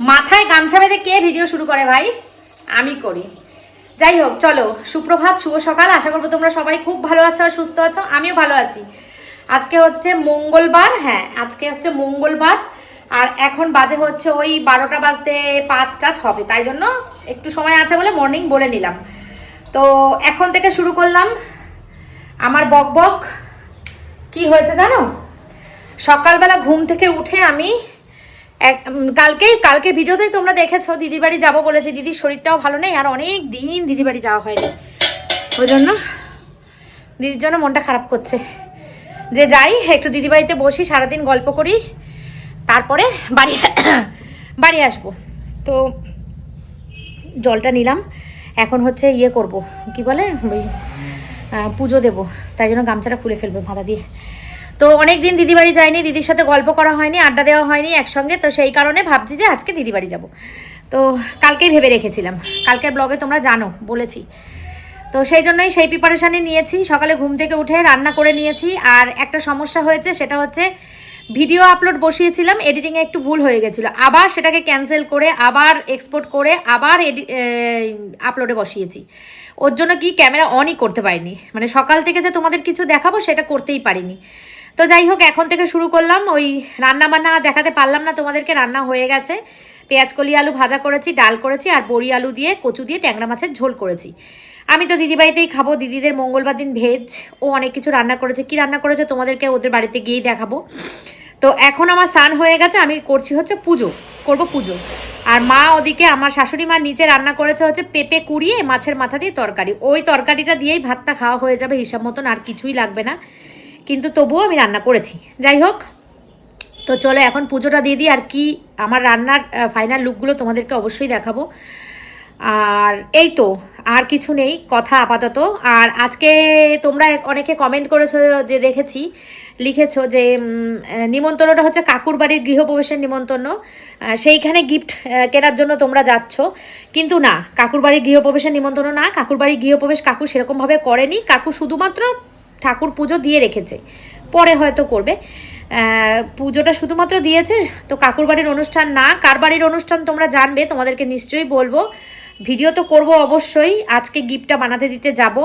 মাথায় গামছা বেঁধে কে ভিডিও শুরু করে ভাই? আমি করি। যাই হোক, চলো, সুপ্রভাত, শুভ সকাল। আশা করব তোমরা সবাই খুব ভালো আছো আর সুস্থ আছো। আমিও ভালো আছি। আজকে হচ্ছে মঙ্গলবার হ্যাঁ আজকে হচ্ছে মঙ্গলবার। আর এখন বাজে হচ্ছে ওই বারোটা বাজতে পাঁচটা হবে তাই জন্য একটু সময় আছে বলে মর্নিং বলে নিলাম। তো এখন থেকে শুরু করলাম। আমার বক বক, কি হয়েছে জানো? সকালবেলা ঘুম থেকে উঠে আমি এক উম, কালকেই কালকে ভিডিওতেই তোমরা দেখেছ দিদির বাড়ি যাব বলেছি। দিদির শরীরটাও ভালো নেই আর অনেক দিন দিদির বাড়ি যাওয়া হয়নি। ওই জন্য দিদির জন্য মনটা খারাপ করছে। যে যাই একটু দিদি বাড়িতে বসি সারাদিন গল্প করি তারপরে বাড়ি বাড়ি আসব। তো জলটা নিলাম এখন হচ্ছে ইয়ে করব কি বলে ওই পুজো দেবো তাই জন্য গামছাটা খুলে ফেলব মাথা দিয়ে। তো অনেক দিন দিদি বাড়ি যায়নি, দিদির সাথে গল্প করা হয়নি, আড্ডা দেওয়া হয়নি একসঙ্গে, তো সেই কারণে ভাবছি যে আজকে দিদি বাড়ি যাব। তো কালকেই ভেবে রেখেছিলাম। কালকের ব্লগে তোমরা জানো, বলেছি। তো সেই জন্যই সেই প্রিপারেশানই নিয়েছি। সকালে ঘুম থেকে উঠে রান্না করে নিয়েছি। আর একটা সমস্যা হয়েছে, সেটা হচ্ছে ভিডিও আপলোড বসিয়েছিলাম এডিটিংয়ে একটু ভুল হয়ে গেছিল। আবার সেটাকে ক্যান্সেল করে, আবার এক্সপোর্ট করে, আবার এডি আপলোডে বসিয়েছি। ওর জন্য কি ক্যামেরা অনই করতে পারিনি। মানে সকাল থেকে যে তোমাদের কিছু দেখাবো, সেটা করতেই পারিনি। তো যাই হোক, এখন থেকে শুরু করলাম। ওই রান্না বান্না দেখাতে পারলাম না, তোমাদেরকে রান্না হয়ে গেছে। পেঁয়াজ, কলি, আলু ভাজা করেছি, ডাল করেছি, আর বড়ি, আলু দিয়ে কচু দিয়ে ট্যাংরা মাছের ঝোল করেছি। আমি তো দিদিবাড়িতেই খাব, দিদিদের মঙ্গলবার দিন ভেজ। ও অনেক কিছু রান্না করেছে। কি রান্না করেছে তোমাদেরকে ওদের বাড়িতে গিয়েই দেখাবো। তো এখন আমার স্নান হয়ে গেছে, আমি করছি হচ্ছে পুজো, করব পুজো। আর মা ওদিকে, আমার শাশুড়ি মা নিচে রান্না করেছে হচ্ছে পেঁপে কুড়িয়ে মাছের মাথা দিয়ে তরকারি। ওই তরকারিটা দিয়েই ভাতটা খাওয়া হয়ে যাবে, হিসাব মতন আর কিছুই লাগবে না। কিন্তু তবুও আমি রান্না করেছি। যাই হোক, তো চলো এখন পুজোটা দিয়ে দিই আর কি আমার রান্নার ফাইনাল লুকগুলো তোমাদেরকে অবশ্যই দেখাবো। আর এই তো, আর কিছু নেই, কথা আপাতত। আর আজকে তোমরা অনেকে কমেন্ট করেছ যে দেখেছি, লিখেছো যে নিমন্ত্রণটা হচ্ছে কাকুর বাড়ির গৃহপ্রবেশের নিমন্ত্রণ। সেইখানে গিফট কেনার জন্য তোমরা যাচ্ছ। কিন্তু না, কাকুর বাড়ির গৃহপ্রবেশের নিমন্ত্রণ না, কাকুর বাড়ির গৃহপ্রবেশ কাকু সেরকমভাবে করেনি। কাকু শুধুমাত্র ঠাকুর পুজো দিয়ে রেখেছে। পরে হয়তো করবে। পুজোটা শুধুমাত্র দিয়েছে, তো কাকুর বাড়ির অনুষ্ঠান না, কার বাড়ির অনুষ্ঠান তোমরা জানবে, তোমাদেরকে নিশ্চয়ই বলব। ভিডিও তো করব অবশ্যই, আজকে গিফটটা বানাতে দিতে যাব।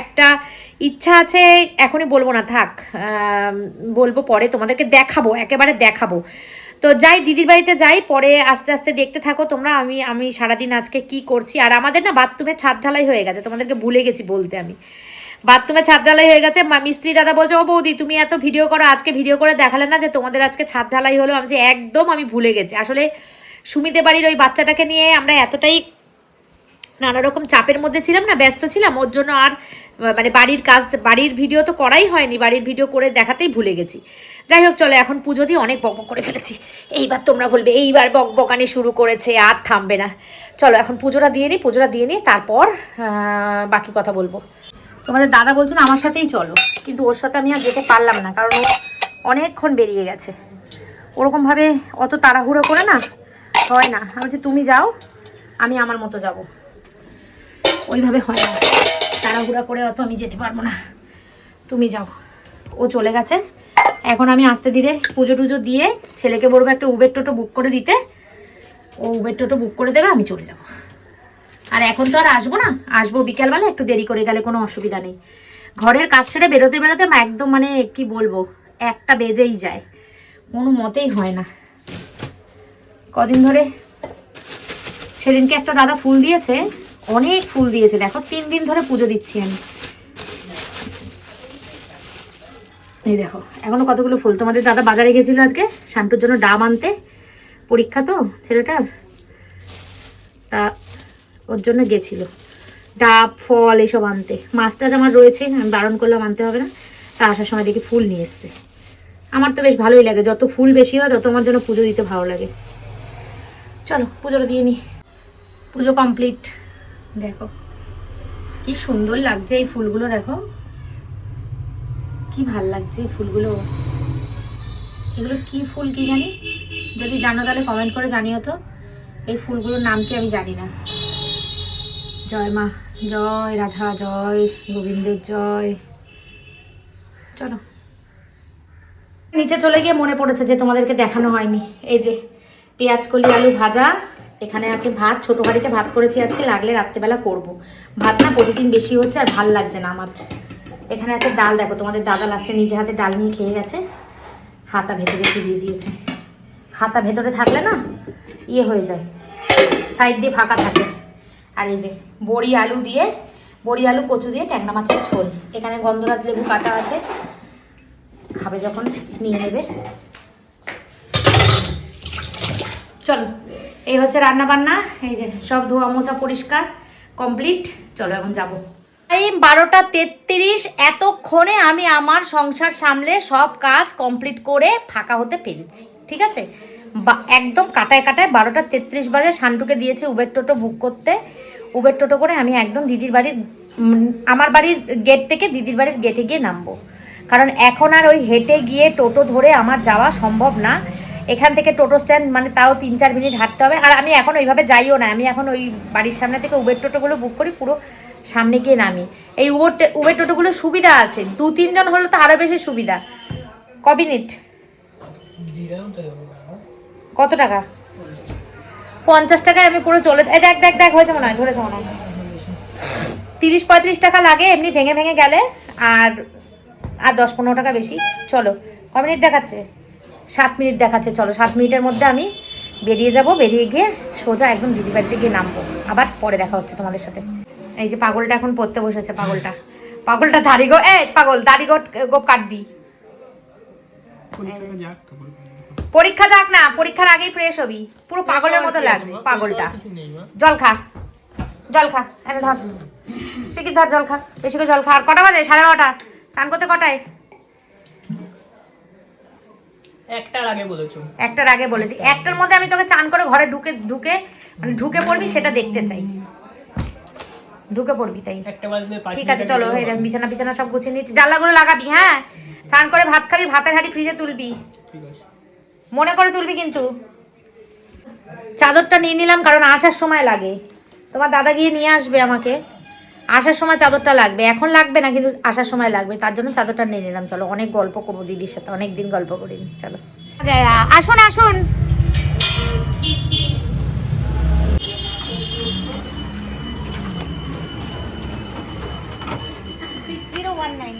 একটা ইচ্ছা আছে, এখনই বলব না, থাক বলব পরে, তোমাদেরকে দেখাবো, একেবারে দেখাবো। তো যাই, দিদির বাড়িতে যাই, পরে আস্তে আস্তে দেখতে থাকো তোমরা, আমি আমি সারাদিন আজকে কি করছি। আর আমাদের না বাথরুমে ছাদ ঢালাই হয়ে গেছে, তোমাদেরকে ভুলে গেছি বলতে আমি। বাথরুমে ছাদ ঢালাই হয়ে গেছে। মিস্ত্রি দাদা বলছে, ও বৌদি, তুমি এত ভিডিও করো, আজকে ভিডিও করে দেখালে না যে তোমাদের আজকে ছাদ ঢালাই হলো? আমি যে একদম আমি ভুলে গেছি। আসলে সুমিতে বাড়ির ওই বাচ্চাটাকে নিয়ে আমরা এতটাই নানা রকম চাপের মধ্যে ছিলাম না, ব্যস্ত ছিলাম, ওর জন্য আর মানে বাড়ির কাজ, বাড়ির ভিডিও তো করাই হয়নি, বাড়ির ভিডিও করে দেখাতেই ভুলে গেছি। যাই হোক, চলো, এখন পুজো দিয়ে অনেক বকবক করে ফেলেছি। এইবার তোমরা বলবে, এইবার বক বকানি শুরু করেছে, আর থামবে না। চলো, এখন পুজোটা দিয়ে নিই, পুজোটা দিয়ে নিই তারপর বাকি কথা বলব। তোমাদের দাদা বলছিল আমার সাথেই চলো। কিন্তু ওর সাথে আমি আর যেতে পারলাম না, কারণ ও অনেকক্ষণ বেরিয়ে গেছে। ওরকমভাবে অত তাড়াহুড়ো করে না, হয় না। আমি বলছি, তুমি যাও, আমি আমার মতো যাব। ওইভাবে হয় না। তাড়াহুড়া করে অত আমি যেতে পারব না। তুমি যাও। ও চলে গেছে। এখন আমি আস্তে ধীরে পুজো টুজো দিয়ে ছেলেকে বলব একটা উবের টোটো বুক করে দিতে। ও উবের টোটো বুক করে দেবে, আমি চলে যাব। আর এখন তো আর আসব না। আসব বিকালবেলা, একটু দেরি করে গেলে কোনো অসুবিধা নেই। ঘরের কাজ সেরে বেরোতে বেরোতে একদম মানে কি বলব, একটা বেজেই যায়। কোনো মতেই হয় না। কদিন ধরে সেদিনকে একটা দাদা ফুল দিয়েছে, অনেক ফুল দিয়েছে। দেখো, তিন দিন ধরে পুজো দিচ্ছি আমি। এই দেখো, এখনও কতগুলো ফুল। তোমাদের দাদা বাজারে গেছিল আজকে শান্তুর জন্য ডাব আনতে। পরীক্ষা তো, ছেলেটার। তা ওর জন্য গেছিল। ডাব, ফল এসব আনতে। মাছ টাছ আমার রয়েছে, আমি বারণ করলাম আনতে হবে না। তা আসার সময় দেখি ফুল নিয়ে এসছে। আমার তো বেশ ভালোই লাগে, যত ফুল বেশি হয় তত আমার জন্য পুজো দিতে ভালো লাগে। চলো, পুজোটা দিয়ে নি। পুজো কমপ্লিট। দেখো, কি সুন্দর লাগছে এই ফুলগুলো, দেখো। কি ভালো লাগছে এই ফুলগুলো। এগুলো কি ফুল কি জানি? যদি জানো তাহলে কমেন্ট করে জানিও তো। এই ফুলগুলোর নাম কি আমি জানি না। জয় মা, জয় রাধা, জয় গোবিন্দের জয়। চলো। নিচে চলে গিয়ে মনে পড়েছে যে তোমাদেরকে দেখানো হয়নি। এই যে পেঁয়াজ, কলি, আলু ভাজা, এখানে আছে ভাত। ছোট হাঁড়িতে ভাত করেছি আজকে, লাগলে রাত্রেবেলা করব। ভাত না প্রতিদিন বেশি হচ্ছে আর ভালো লাগছে না আমার। এখানে আছে ডাল, দেখো তোমাদের দাদা লাস্টে নিজে হাতে ডাল নিয়ে খেয়ে গেছে। হাতা ভেতরে দিয়ে দিয়েছে। হাতা ভেতরে থাকলে না ইয়ে হয়ে যায়, সাইড দিয়ে ফাঁকা থাকে। আর এই যে বড়ি আলু দিয়ে, বড়ি আলু কচু দিয়ে ট্যাংরা মাছের ঝোল। এখানে গন্ধরাজ লেবু কাটা আছে। খাবে যখন, নিয়ে নেবে। চলো, এই হচ্ছে রান্না বান্না এই যে সব ধোয়া মোছা পরিষ্কার, কমপ্লিট। চলো এখন যাব। এই বারোটা তেত্রিশ, এতক্ষণে আমি আমার সংসার সামলে সব কাজ কমপ্লিট করে ফাঁকা হতে পেরেছি। ঠিক আছে? একদম কাটায় কাটায় বারোটা তেত্রিশ বাজে শান্টুকে দিয়েছে উবের টোটো বুক করতে। উবের টোটো করে আমি একদম দিদির বাড়ির আমার বাড়ির গেট থেকে দিদির বাড়ির গেটে গিয়ে নামবো। কারণ এখন আর ওই হেঁটে গিয়ে টোটো ধরে আমার যাওয়া সম্ভব না। এখান থেকে টোটো স্ট্যান্ড মানে তাও তিন চার মিনিট হাঁটতে হবে। আর আমি এখন ওইভাবে যাইও না। আমি এখন ওই বাড়ির সামনে থেকে উবের টোটোগুলো বুক করি, পুরো সামনে গিয়ে নামি। এই উবের উবের টোটোগুলো সুবিধা আছে। দু তিনজন হলে তো আরও বেশি সুবিধা। ক মিনিট? কত টাকা? পঞ্চাশ টাকায় আমি পুরো চলে এই দেখ দেখ দেখ, হয়েছে মনে হয়, ধরেছে মনে হয়। তিরিশ পঁয়ত্রিশ টাকা লাগে, এমনি ভেঙে ভেঙে গেলে, আর আর দশ পনেরো টাকা বেশি। চলো ক মিনিট দেখাচ্ছে? সাত মিনিট দেখাচ্ছে, চলো, সাত মিনিটের মধ্যে আমি বেরিয়ে যাব, বেরিয়ে গিয়ে সোজা একদম দিদি বাড়িতে গিয়ে নামবো। আবার পরে দেখা হচ্ছে তোমাদের সাথে। এই যে পাগলটা এখন পড়তে বসেছে, পাগলটা। পাগলটা দাড়ি গো এ পাগল, দাড়ি গোপ গোপ কাটবি। পরীক্ষা যাক না পরীক্ষার আগেই ফ্রেশ হবি। পুরো পাগলের মতো লাগছে পাগলটা। জল খা জল খা এনে ধর। শিখির ধর জল খা বেশি করে জল খা। আর কটা বাজে? সাড়ে নটা। চান করতে কটায়? একটার আগে বলেছ। একটার আগে বলেছি। একটার মধ্যে আমি তোকে চান করে ঘরে ঢুকে ঢুকে মানে ঢুকে পড়বি সেটা দেখতে চাই। ঢুকে পড়বি তাই। ঠিক আছে চলো বিছানা বিছানা সব গুছিয়ে নিচ্ছি জানলাগুলো লাগাবি হ্যাঁ? স্নান করে ভাত খাবি ভাতের হাঁড়ি ফ্রিজে তুলবি। ঠিক আছে। মনে করে তুলবি কিন্তু। চাদরটা নিয়ে নিলাম কারণ আসার সময় লাগে। তোমার দাদা গিয়ে নিয়ে আসবে আমাকে। আসার সময় চাদরটা লাগবে। এখন লাগবে না, কিন্তু আসার সময় লাগবে। তার জন্য চাদরটা নিয়ে নিলাম। চলো, অনেক গল্প করব দিদির সাথে। অনেক দিন গল্প করিনি। চলো। আসুন আসুন। ওয়ান নাইন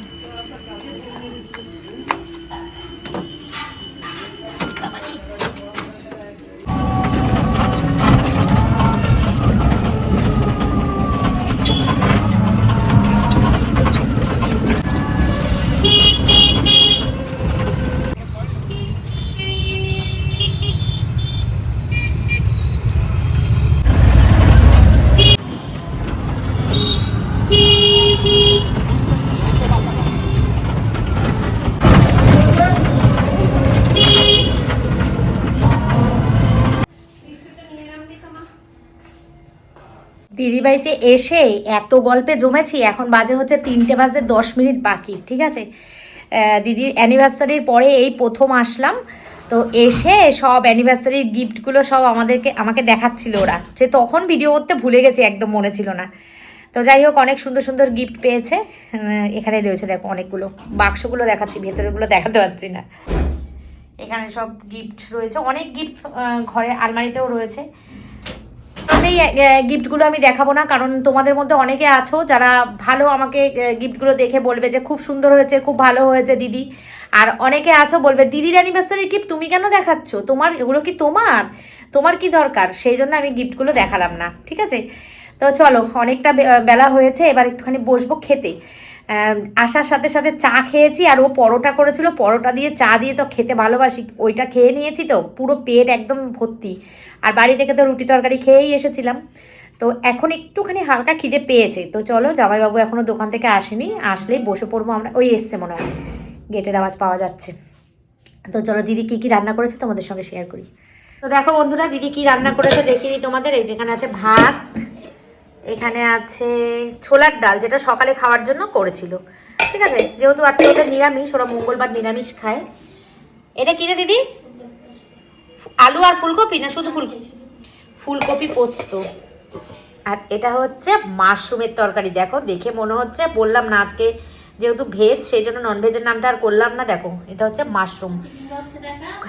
দিদি বাড়িতে এসে এত গল্পে জমেছি, এখন বাজে হচ্ছে তিনটে বাজতে দশ মিনিট বাকি, ঠিক আছে? দিদির অ্যানিভার্সারির পরে এই প্রথম আসলাম, তো এসে সব অ্যানিভার্সারির গিফটগুলো সব আমাদেরকে, আমাকে দেখাচ্ছিল ওরা। সে তখন ভিডিও করতে ভুলে গেছে, একদম মনে ছিল না। তো যাই হোক, অনেক সুন্দর সুন্দর গিফট পেয়েছে। এখানে রয়েছে দেখো অনেকগুলো, বাক্সগুলো দেখাচ্ছি, ভেতরেগুলো দেখাতে পারছি না। এখানে সব গিফট রয়েছে, অনেক গিফট ঘরে আলমারিতেও রয়েছে। এই গিফটগুলো আমি দেখাবো না, কারণ তোমাদের মধ্যে অনেকে আছো যারা ভালো আমাকে গিফটগুলো দেখে বলবে যে খুব সুন্দর হয়েছে, খুব ভালো হয়েছে দিদি। আর অনেকে আছো বলবে, দিদির অ্যানিভার্সারি গিফট তুমি কেন দেখাচ্ছ? তোমার, এগুলো কি তোমার? তোমার কি দরকার? সেই জন্য আমি গিফটগুলো দেখালাম না, ঠিক আছে? তো চলো, অনেকটা বেলা হয়েছে, এবার একটুখানি বসবো খেতে। আসার সাথে সাথে চা খেয়েছি আর ও পরোটা করেছিল। পরোটা দিয়ে চা দিয়ে তো খেতে ভালোবাসি। ওইটা খেয়ে নিয়েছি তো। পুরো পেট একদম ভর্তি। আর বাড়ি থেকে তো রুটি তরকারি খেয়েই এসেছিলাম। তো এখন একটুখানি হালকা খিদে পেয়েছে। তো চলো, জামাইবাবু এখনও দোকান থেকে আসেনি। আসলেই বসে পড়ব আমরা। ওই এসছে মনে হয়। গেটের আওয়াজ পাওয়া যাচ্ছে। তো চলো, দিদি কী কী রান্না করেছে তোমাদের সঙ্গে শেয়ার করি। তো দেখো বন্ধুরা, দিদি কী রান্না করেছে দেখিয়ে দিই তোমাদের। এই যেখানে আছে ভাত এখানে আছে ছোলার ডাল, যেটা সকালে খাওয়ার জন্য করেছিল। ঠিক আছে? যেহেতু আজকে ওদের নিরামিষ, ওরা মঙ্গলবার নিরামিষ খায়। এটা কিনে দিদি? আলু আর ফুলকপি না শুধু ফুলকপি ফুলকপি পোস্ত। আর এটা হচ্ছে মাশরুমের তরকারি। দেখো, দেখে মনে হচ্ছে, বললাম না আজকে যেহেতু ভেজ, সেই জন্য ননভেজের নামটা আর করলাম না। দেখো, এটা হচ্ছে মাশরুম।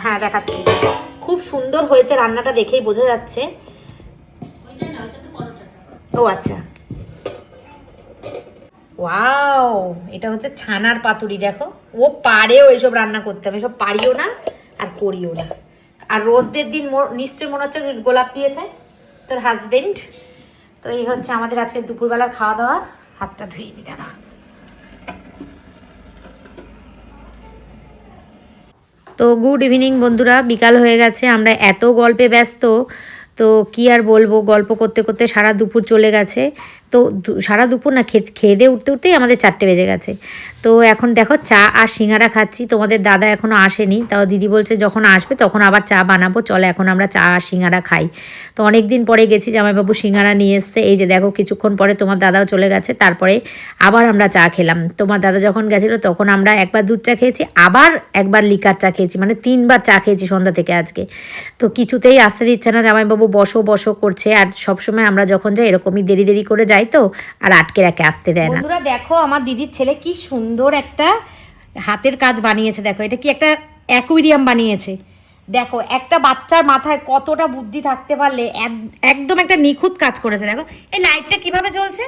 হ্যাঁ দেখাচ্ছি। খুব সুন্দর হয়েছে রান্নাটা দেখেই বোঝা যাচ্ছে। ও আচ্ছা। ওয়াও, এটা হচ্ছে ছানার পাতুরি, দেখো। ও পারেও এসব রান্না করতে আমি সব পারিও না আর করিও না। আর রোস্টের দিন নিশ্চয়ই মনে হচ্ছে গোলাপ দিয়েছে তোর হাজবেন্ড তো এই হচ্ছে আমাদের আজকে দুপুরবেলার খাওয়া দাওয়া হাতটা ধুয়ে নি, দাঁড়া। তো গুড ইভিনিং বন্ধুরা, বিকাল হয়ে গেছে, আমরা এত গল্পে ব্যস্ত। তো কি আর বলব? গল্প করতে করতে সারা দুপুর চলে গেছে। তো সারা দুপুর না খেয়ে দিয়ে উঠতে উঠতেই আমাদের চারটে বেজে গেছে। তো এখন দেখো চা আর সিঙ্গারা খাচ্ছি। তোমাদের দাদা এখনও আসেনি। তাও দিদি বলছে যখন আসবে তখন আবার চা বানাবো। চলো এখন আমরা চা আর সিঙ্গারা খাই। তো অনেক দিন পরে গেছি জামাইবাবু সিঙ্গারা নিয়ে এসছে। এই যে দেখো কিছুক্ষণ পরে তোমার দাদাও চলে গেছে। তারপরে আবার আমরা চা খেলাম। তোমার দাদা যখন গেছিল তখন আমরা একবার দুধ চা খেয়েছি। আবার একবার লিকার চা খেয়েছি। মানে তিনবার চা খেয়েছি সন্ধ্যা থেকে আজকে। তো কিছুতেই আসতে দিচ্ছে না। জামাইবাবু বসো বসো করছে। আর সবসময় আমরা যখন যাই এরকমই দেরি দেরি করে যাই। তো? আর আটকে রাখে আসতে দেয় না। বন্ধুরা দেখো আমার দিদির ছেলে কি সুন্দর একটা হাতের কাজ বানিয়েছে দেখো। এটা কি একটা অ্যাকুইরিয়াম বানিয়েছে? দেখো একটা বাচ্চার মাথায় কতটা বুদ্ধি থাকতে পারলে একদম একটা নিখুঁত কাজ করেছে দেখো। এই লাইটটা কীভাবে জ্বলছে?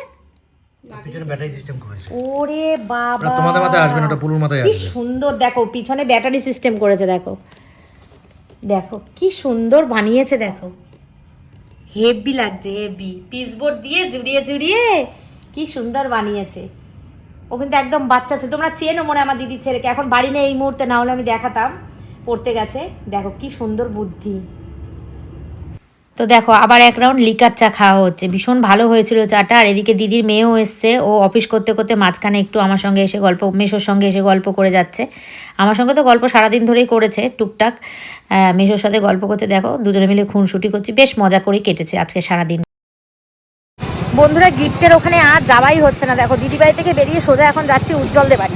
পিছনে ব্যাটারি সিস্টেম করেছে। ওরে বাবা! তোমাদের মাথায় আসবে না ওটা পুরুর মাথায় কি সুন্দর দেখো পিছনে ব্যাটারি সিস্টেম করেছে দেখো। দেখো কি সুন্দর বানিয়েছে দেখো। হেভি লাগছে, হেভি। পিসবোর্ড দিয়ে জুড়িয়ে জুড়িয়ে কি সুন্দর বানিয়েছে। ও কিন্তু একদম বাচ্চা ছিল। তোমরা চেনো মনে আমার দিদি ছেলেকে। এখন বাড়ি নেই এই মুহূর্তে, না হলে আমি দেখাতাম। পড়তে গেছে। দেখো কি সুন্দর বুদ্ধি। তো দেখো, আবার এক রাউন্ড লিকার চা খাওয়া হচ্ছে। ভীষণ ভালো হয়েছিল চাটা। আর এদিকে দিদির মেয়েও এসছে। ও অফিস করতে করতে মাঝখানে একটু আমার সঙ্গে এসে গল্প, মেশোর সঙ্গে এসে গল্প করে যাচ্ছে। আমার সঙ্গে তো গল্প সারাদিন ধরেই করেছে টুকটাক। মেশোর সাথে গল্প করছে। দেখো, দুজনে মিলে খুনসুটি করছি। বেশ মজা করেই কেটেছে আজকে সারাদিন। বন্ধুরা গিফটের ওখানে আর যাওয়াই হচ্ছে না। দেখো দিদি বাড়ি থেকে বেরিয়ে সোজা এখন যাচ্ছি উজ্জ্বলদের বাড়ি।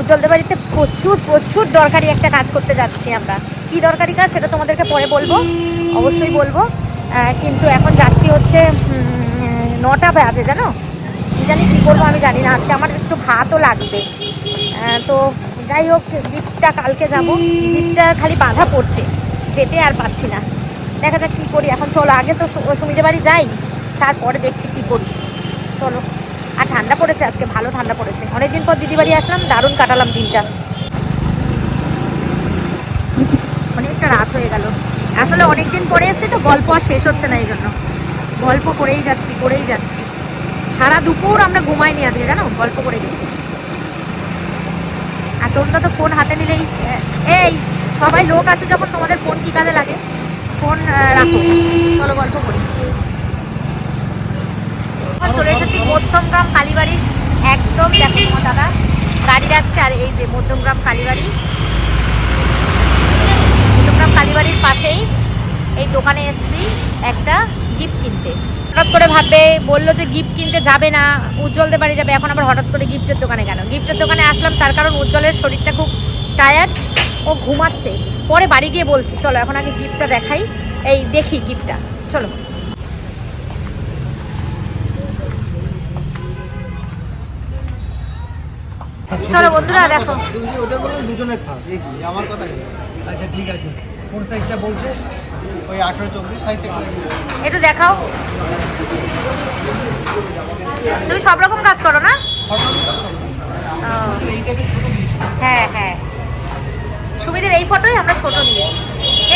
উজ্জ্বলদের বাড়িতে প্রচুর প্রচুর দরকারি একটা কাজ করতে যাচ্ছি আমরা। কি দরকারি কাজ সেটা তোমাদেরকে পরে বলব। অবশ্যই বলব। কিন্তু এখন যাচ্ছি হচ্ছে নটা বাজে, জানো? কি জানি কী করব আমি জানি না। আজকে আমার একটু ভাতও লাগবে। তো যাই হোক, গিফটটা কালকে যাব। গিফটটা খালি বাধা পড়ছে। যেতে আর পাচ্ছি না। দেখা যাক কী করি। এখন চলো, আগে তো সুমিদের বাড়ি যাই। তারপরে দেখছি কী করি। চলো। আর ঠান্ডা পড়েছে আজকে, ভালো ঠান্ডা পড়েছে। অনেকদিন পর দিদি বাড়ি আসলাম, দারুণ কাটালাম দিনটা। অনেকটা রাত হয়ে গেল। আসলে অনেকদিন পরে এসেছি তো, গল্প আর শেষ হচ্ছে না এই জন্য। গল্প করেই যাচ্ছি করেই যাচ্ছি। সারা দুপুর আমরা ঘুমাইনি আজকে, জানো? গল্প করে গেছি। আর তোমরা তো ফোন হাতে নিলেই এই, সবাই লোক আছে যখন তোমাদের ফোন কি কাজে লাগে? ফোন রাখো। চলো গল্প করি। চলে এসেছি মধ্যমগ্রাম কালীবাড়ির একদম দেখো দাদা। গাড়ি যাচ্ছে আর এই যে মধ্যমগ্রাম কালীবাড়ি। কালীবাড়ির পাশেই এই দোকানে এসেছি একটা গিফট কিনতে। হঠাৎ করে ভাববে বলল যে গিফট কিনতে যাবে না উজ্জ্বলদের বাড়ি যাবে এখন আবার হঠাৎ করে গিফটের দোকানে কেন? গিফটের দোকানে আসলাম তার কারণ উজ্জ্বলের শরীরটা খুব টায়ার্ড ও ঘুমাচ্ছে। পরে বাড়ি গিয়ে বলছি চলো এখন আগে গিফটটা দেখাই এই দেখি গিফটটা চলো। চলো বন্ধুরা দেখো। থাক আমার কথা আচ্ছা ঠিক আছে। কোন সাইজটা বলছে? ওই আঠেরো চব্বিশ সাইজটা একটু দেখাও। তুমি সব রকম কাজ করো না? হ্যাঁ হ্যাঁ। সুবিধের এই ফটোই আমরা ছোট দিয়েছি।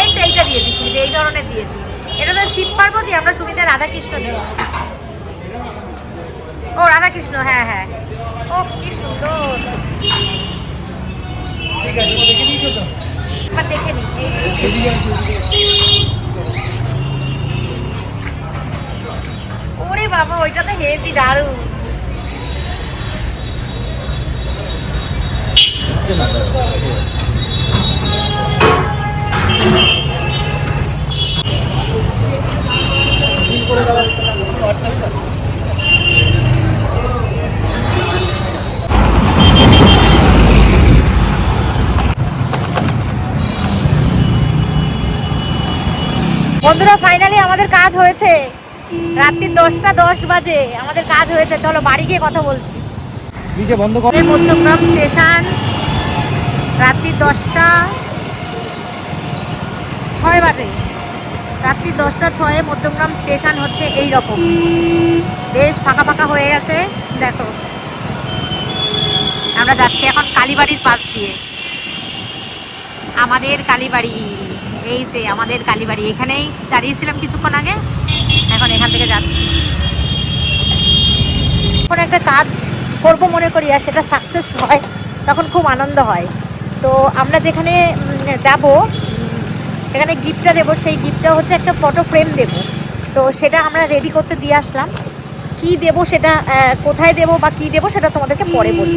এই তো এইটা দিয়েছি সুবিধা এই ধরনের দিয়েছি। এটা তো শিব পার্বতী আমরা সুবিধা রাধাকৃষ্ণ দিয়েছি। ও রাধাকৃষ্ণ হ্যাঁ হ্যাঁ। ও কি সুন্দর। ঠিক আছে ও দেখে নিয়েছো তো এবার দেখে নি এই যে। এদিকে আছে ওরে বাবা ওইটা তো হেভি দারুণ করে বন্ধুরা ফাইনালি আমাদের কাজ হয়েছে। রাত্রি দশটা দশ বাজে আমাদের কাজ হয়েছে। চলো বাড়ি গিয়ে কথা বলছি। বন্ধ কর। মধ্যমগ্রাম স্টেশন রাত্রি দশটা ছয় বাজে। রাত্রি দশটা ছয়ে মধ্যমগ্রাম স্টেশন হচ্ছে এই রকম বেশ ফাঁকা ফাঁকা হয়ে গেছে দেখো। আমরা যাচ্ছি এখন কালীবাড়ির পাশ দিয়ে। আমাদের কালীবাড়ি। এই যে আমাদের কালীবাড়ি, এখানেই দাঁড়িয়েছিলাম কিছুক্ষণ আগে, এখন এখান থেকে যাচ্ছি। যখন একটা কাজ করব মনে করি আর সেটা সাকসেস হয়, তখন খুব আনন্দ হয়। তো আমরা যেখানে যাব, সেখানে গিফটটা দেবো, সেই গিফটটা হচ্ছে একটা ফটো ফ্রেম দেব। তো সেটা আমরা রেডি করতে দিয়ে আসলাম। কি দেব সেটা কোথায় দেব বা কি দেব সেটা তোমাদেরকে পরে বলি।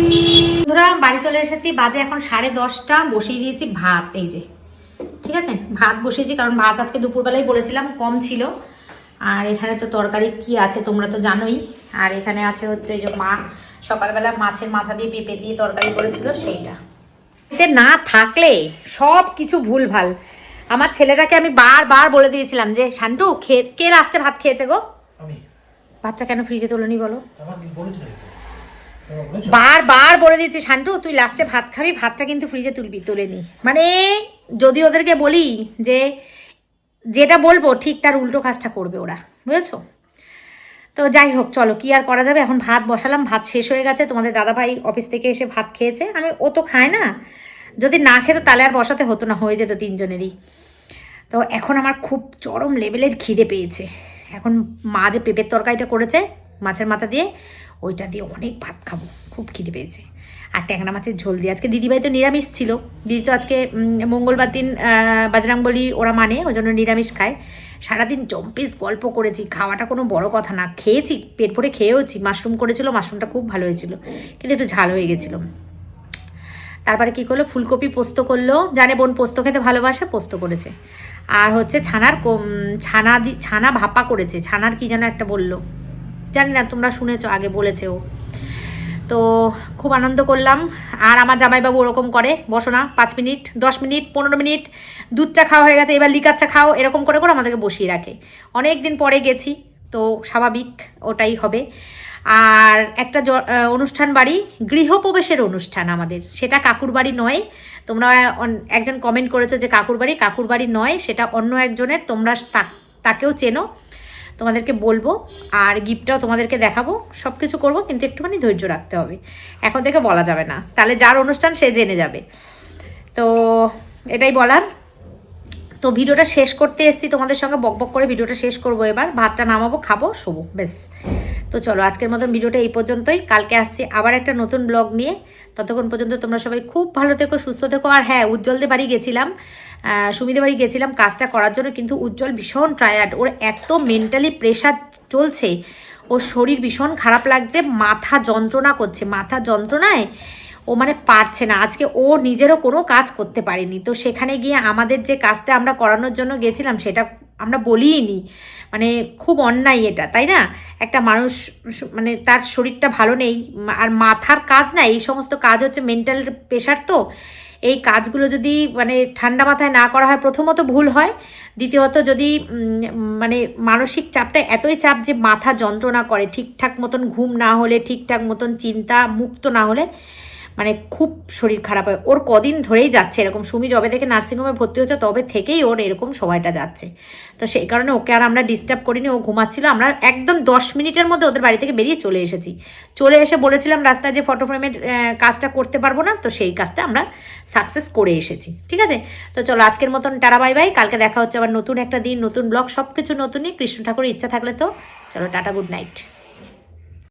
বন্ধুরা বাড়ি চলে এসেছি, বাজে এখন সাড়ে দশটা, বসিয়ে দিয়েছি ভাত, এই যে। ঠিক আছে? ভাত বসিয়েছি কারণ ভাত আজকে দুপুরবেলায় বলেছিলাম কম ছিল। আর এখানে তো তরকারি কি আছে তোমরা তো জানোই। আর এখানে আছে হচ্ছে এই যে মা সকালবেলা মাছের মাথা দিয়ে পেঁপে দিয়ে তরকারি করেছিল সেইটা। এতে না থাকলে সব কিছু ভুলভাল। আমার ছেলেটাকে আমি বারবার বলে দিয়েছিলাম যে শান্টু খেয়ে কে লাস্টে ভাত খেয়েছে গো? ভাতটা কেন ফ্রিজে তোলনি বলো? বারবার বলে দিয়েছি শান্টু তুই লাস্টে ভাত খাবি ভাতটা কিন্তু ফ্রিজে তুলবি তুলে নি। মানে যদি ওদেরকে বলি যে, যেটা বলব ঠিক তার উল্টো কাজটা করবে ওরা, বুঝেছ? তো যাই হোক, চলো, কি আর করা যাবে? এখন ভাত বসালাম, ভাত শেষ হয়ে গেছে। তোমাদের দাদাভাই অফিস থেকে এসে ভাত খেয়েছে। আমি, ও তো খায় না। যদি না খেতো তাহলে আর বসাতে হতো না, হয়ে যেত তিনজনেরই। তো এখন আমার খুব চরম লেভেলের খিদে পেয়েছে। এখন মা যে পেঁপের তরকারিটা করেছে মাছের মাথা দিয়ে, ওইটা দিয়ে অনেক ভাত খাব। খুব খিদে পেয়েছে। আর ট্যাংরা মাছের ঝোল দিয়ে। আজকে দিদিভাই তো নিরামিষ ছিল। দিদি তো আজকে মঙ্গলবার দিন বাজরাংবলী ওরা মানে ওই জন্য নিরামিষ খায়। সারাদিন জম্পিস গল্প করেছি, খাওয়াটা কোনো বড় কথা না। খেয়েছি, পেট ভরে খেয়েওছি, মাশরুম করেছিল, মাশরুমটা খুব ভালো হয়েছিল, কিন্তু একটু ঝাল হয়ে গেছিল। তারপরে কি করল? ফুলকপি পোস্ত করল। জানে বোন, পোস্ত খেতে ভালোবাসে, পোস্ত করেছে। আর হচ্ছে ছানার ছানা দি, ছানা ভাপা করেছে। ছানার কি যেন একটা বলল। জানি না, তোমরা শুনেছো, আগে বলেছে ও। তো খুব আনন্দ করলাম। আর আমার জামাইবাবু ওরকম করে, বসো না, পাঁচ মিনিট, দশ মিনিট, পনেরো মিনিট, দুধ চা খাওয়া হয়ে গেছে, এবার লিকার চা খাও, এরকম করে করে আমাদেরকে বসিয়ে রাখে। অনেক দিন পরে গেছি, তো স্বাভাবিক ওটাই হবে। আর একটা অনুষ্ঠান বাড়ি, গৃহপ্রবেশের অনুষ্ঠান আমাদের। সেটা কাকুর বাড়ি নয়। তোমরা একজন কমেন্ট করেছ যে কাকুর বাড়ি কাকুর বাড়ি নয়, সেটা অন্য একজনের, তোমরা তাকেও চেনো। তোমাদেরকে বলব, আর গিফটটাও তোমাদেরকে দেখাবো সব কিছু করব, কিন্তু একটুখানি ধৈর্য রাখতে হবে। এখন থেকে বলা যাবে না। তাহলে যার অনুষ্ঠান সে জেনে যাবে। তো এটাই বলার। তো ভিডিওটা শেষ করতে এসেছি, তোমাদের সঙ্গে বকবক করে ভিডিওটা শেষ করব এবার। ভাতটা নামাবো, খাব, শোবো বেশ তো চলো, আজকের মতন ভিডিওটা এই পর্যন্তই। কালকে আসছি আবার একটা নতুন ব্লগ নিয়ে। ততক্ষণ পর্যন্ত তোমরা সবাই খুব ভালো থেকো, সুস্থ থেকো। আর হ্যাঁ উজ্জ্বলদের বাড়ি গেছিলাম। সুমিদের বাড়ি গেছিলাম কাজটা করার জন্য, কিন্তু উজ্জ্বল ভীষণ টায়ার্ড ওর এত মেন্টালি প্রেশার চলছে, ওর শরীর ভীষণ খারাপ লাগছে, মাথা যন্ত্রণা করছে। মাথা যন্ত্রণায় ও মানে পারছে না। আজকে ও নিজেরও কোনো কাজ করতে পারেনি। তো সেখানে গিয়ে আমাদের যে কাজটা আমরা করানোর জন্য গেছিলাম, সেটা আমরা বলিই নি মানে খুব অন্যায় এটা, তাই না? একটা মানুষ মানে তার শরীরটা ভালো নেই, আর মাথার কাজ না, এই সমস্ত কাজ হচ্ছে মেন্টাল প্রেশার তো। এই কাজগুলো যদি মানে ঠান্ডা মাথায় না করা হয়, প্রথমত ভুল হয়। দ্বিতীয়ত যদি মানে মানসিক চাপটা এতই চাপ যে মাথা যন্ত্রণা করে, ঠিকঠাক মতন ঘুম না হলে, ঠিকঠাক মতন চিন্তা মুক্ত না হলে মানে খুব শরীর খারাপ হয়। ওর কদিন ধরেই যাচ্ছে এরকম। সুমি যবে থেকে নার্সিংহোমে ভর্তি হচ্ছে তবে থেকেই ওর এরকম সময়টা যাচ্ছে। তো সেই কারণে ওকে আর আমরা ডিস্টার্ব করিনি, ও ঘুমাচ্ছিল। আমরা একদম দশ মিনিটের মধ্যে ওদের বাড়ি থেকে বেরিয়ে চলে এসেছি। চলে এসে বলেছিলাম রাস্তায় যে ফটো ফ্রেমের কাজটা করতে পারব না, তো সেই কাজটা আমরা সাকসেস করে এসেছি। ঠিক আছে? তো চলো আজকের মতন টাটা বাই বাই কালকে দেখা হচ্ছে আবার নতুন একটা দিন, নতুন ব্লগ সব কিছু নতুনই। কৃষ্ণ ঠাকুরের ইচ্ছা থাকলে তো চলো টাটা গুড নাইট